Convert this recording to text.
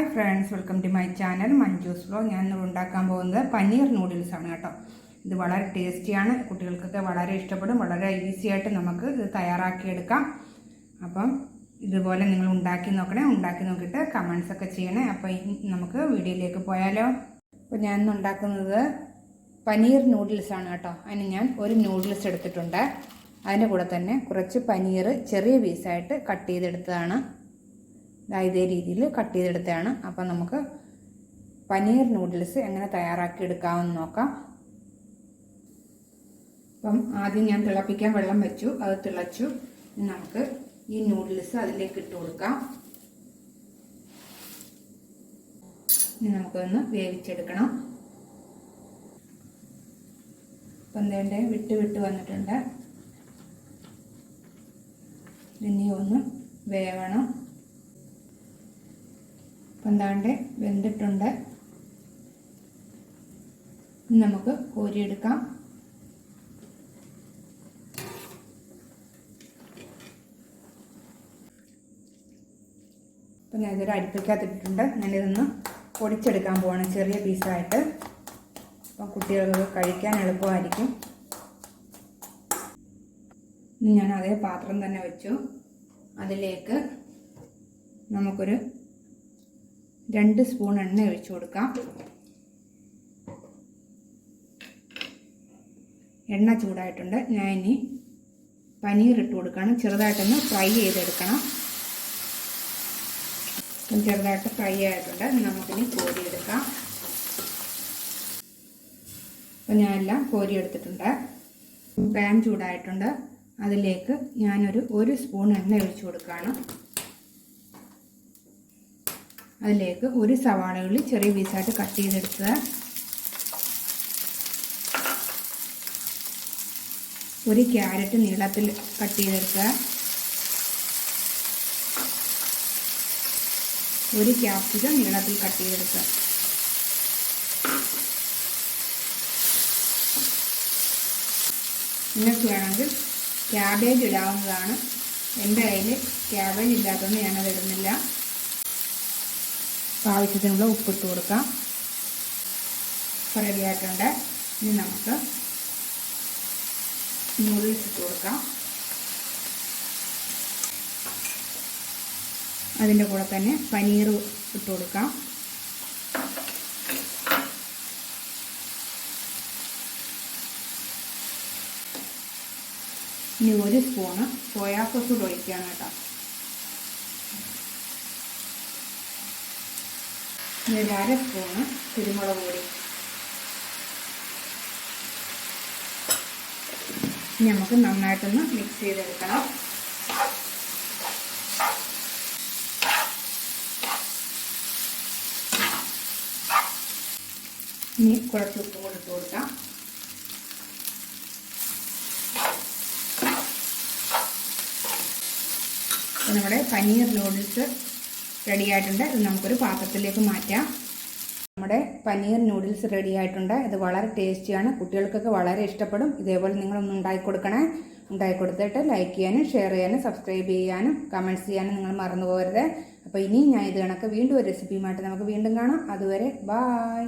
Hi friends welcome to my channel Manju's flow ഞാൻ ഇന്ന് ഉണ്ടാക്കാൻ പോകുന്നത് പനീർ നൂഡിൽസ് ആണ് കേട്ടോ. ഇത് വളരെ ടേസ്റ്റിയാണ് കുട്ടികൾക്കൊക്കെ വളരെ ഇഷ്ടപ്പെടും. വളരെ ഈസി ആയിട്ട് നമുക്ക് ഇത് തയ്യാറാക്കിയെടുക്കാം. അപ്പം ഇതുപോലെ നിങ്ങൾ ഉണ്ടാക്കി നോക്കണേ. ഉണ്ടാക്കി നോക്കിയിട്ട് കമൻസ് ഒക്കെ ചെയ്യണേ. അപ്പോൾ നമുക്ക് വീഡിയോയിലേക്ക് പോയാലോ. അപ്പോൾ ഞാൻ ഇന്ന് ഉണ്ടാക്കുന്നത് പനീർ നൂഡിൽസ് ആണ് കേട്ടോ. അതിന് ഞാൻ ഒരു നൂഡിൽസ് എടുത്തിട്ടുണ്ട്. അതിന്റെ കൂടെ തന്നെ കുറച്ച് പനീർ ചെറിയ പീസായിട്ട് കട്ട് ചെയ്തെടുത്തതാണ്. ഇതേ രീതിയിൽ കട്ട് ചെയ്തെടുത്തതാണ്. അപ്പം നമുക്ക് പനീർ നൂഡിൽസ് എങ്ങനെ തയ്യാറാക്കി എടുക്കാമെന്ന് നോക്കാം. അപ്പം ആദ്യം ഞാൻ തിളപ്പിക്കാൻ വെള്ളം വെച്ചു. അത് തിളച്ചു. നമുക്ക് ഈ നൂഡിൽസ് അതിലേക്ക് ഇട്ട് കൊടുക്കാം. ഇനി നമുക്കൊന്ന് വേവിച്ചെടുക്കണം. അപ്പം എന്തേണ്ട വിട്ട് വിട്ട് വന്നിട്ടുണ്ട്. ഇനി ഒന്ന് വേവണം. അപ്പം എന്താണ്ട് വെന്തിട്ടുണ്ട് നമുക്ക് കോരിയെടുക്കാം. അപ്പം ഞാനിതൊരു അടുപ്പിക്കകത്തിട്ടിട്ടുണ്ട് ഞാനിതൊന്ന് പൊടിച്ചെടുക്കാൻ പോവാണ്. ചെറിയ പീസായിട്ട്. അപ്പം കുട്ടികൾക്ക് കഴിക്കാൻ എളുപ്പമായിരിക്കും. ഇനി ഞാൻ അതേ പാത്രം തന്നെ വെച്ചു. അതിലേക്ക് നമുക്കൊരു രണ്ട് സ്പൂൺ എണ്ണ ഒഴിച്ചു കൊടുക്കാം. എണ്ണ ചൂടായിട്ടുണ്ട്. ഞാൻ ഇനി പനീർ ഇട്ട് കൊടുക്കണം. ചെറുതായിട്ടൊന്ന് ഫ്രൈ ചെയ്തെടുക്കണം. ചെറുതായിട്ട് ഫ്രൈ ആയിട്ടുണ്ട്. നമുക്കിനി കോരിയെടുക്കാം. അപ്പം ഞാനെല്ലാം കോരിയെടുത്തിട്ടുണ്ട്. പാൻ ചൂടായിട്ടുണ്ട്. അതിലേക്ക് ഞാനൊരു ഒരു സ്പൂൺ എണ്ണ ഒഴിച്ചു കൊടുക്കുകയാണ്. അതിലേക്ക് ഒരു സവാള ഉള്ളി ചെറിയ പീസായിട്ട് കട്ട് ചെയ്തെടുത്തത് ഒരു ക്യാരറ്റ് നീളത്തിൽ കട്ട് ചെയ്തെടുക്കുക. ഒരു ക്യാപ്സിക്കം നീളത്തിൽ കട്ട് ചെയ്തെടുക്കുക. നിങ്ങൾക്ക് വേണമെങ്കിൽ ക്യാബേജ് ഇടാവുന്നതാണ്. എന്റെ കയ്യിൽ ക്യാബേജ് ഇല്ലാത്തതുകൊണ്ട് ഞാനത് ഇടുന്നില്ല. ആവശ്യത്തിനുള്ള ഉപ്പിട്ട് കൊടുക്കാം. റെഡിയായിട്ടുണ്ട് ഇനി നമുക്ക് നൂഡിൽസ് ഇട്ട് കൊടുക്കാം. അതിന്റെ കൂടെ തന്നെ പനീർ ഇട്ട് കൊടുക്കാം. ഇനി ഒരു സ്പൂണ് സോയാ സോസ് ഒഴിക്കുകയാണ് കേട്ടോ. ഇനി അര സ്പൂണ് കുരുമുളക് പൊടി. നമുക്ക് നന്നായിട്ടൊന്ന് മിക്സ് ചെയ്തെടുക്കണം. ഇനി കുറച്ച് ഉപ്പ് കൊടുത്ത് കൊടുക്കാം. നമ്മുടെ പനീർ നൂഡിൽസ് റെഡി ആയിട്ടുണ്ട് ഇത് നമുക്കൊരു പാത്രത്തിലേക്ക് മാറ്റാം. നമ്മുടെ പനീർ നൂഡിൽസ് റെഡി ആയിട്ടുണ്ട് അത് വളരെ ടേസ്റ്റിയാണ്. കുട്ടികൾക്കൊക്കെ വളരെ ഇഷ്ടപ്പെടും. ഇതേപോലെ നിങ്ങളൊന്ന് ഉണ്ടാക്കി കൊടുക്കണേ ഉണ്ടാക്കി കൊടുത്തിട്ട് ലൈക്ക് ചെയ്യാനും ഷെയർ ചെയ്യാനും സബ്സ്ക്രൈബ് ചെയ്യാനും കമന്റ്സ് ചെയ്യാനും നിങ്ങൾ മറന്നു പോകരുത് അപ്പോൾ ഇനി ഞാൻ ഇത് കണക്ക് വീണ്ടും ഒരു റെസിപ്പിയുമായിട്ട് നമുക്ക് വീണ്ടും കാണാം. അതുവരെ ബായ്.